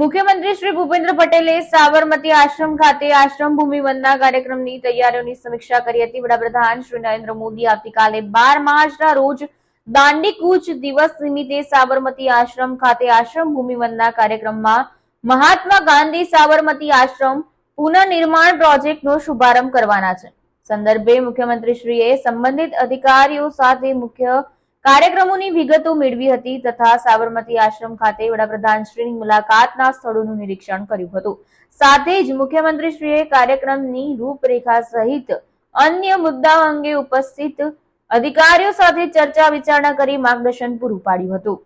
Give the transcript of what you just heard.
ભૂપેન્દ્ર પટેલે સાબરમતી આશ્રમ ખાતે આશ્રમ ભૂમિ વંદના કાર્યક્રમની તૈયારીઓની સમીક્ષા કરી હતી. વડાપ્રધાન શ્રી નરેન્દ્ર મોદી આવતીકાલે બાર માર્ચના રોજ દાંડી કૂચ દિવસ નિમિત્તે સાબરમતી આશ્રમ ખાતે આશ્રમ ભૂમિ વંદના કાર્યક્રમમાં મહાત્મા ગાંધી સાબરમતી આશ્રમ પુનઃનિર્માણ પ્રોજેક્ટનો શુભારંભ કરવાના છે. સંદર્ભે મુખ્યમંત્રીશ્રીએ સંબંધિત અધિકારીઓ સાથે મુખ્ય કાર્યક્રમોની વિગતો મેળવી હતી તથા સાબરમતી આશ્રમ ખાતે વડાપ્રધાનશ્રીની મુલાકાતના સ્થળોનું નિરીક્ષણ કર્યું હતું. સાથે જ મુખ્યમંત્રીશ્રીએ કાર્યક્રમની રૂપરેખા સહિત અન્ય મુદ્દાઓ અંગે ઉપસ્થિત અધિકારીઓ સાથે ચર્ચા વિચારણા કરી માર્ગદર્શન પૂરું પાડ્યું હતું.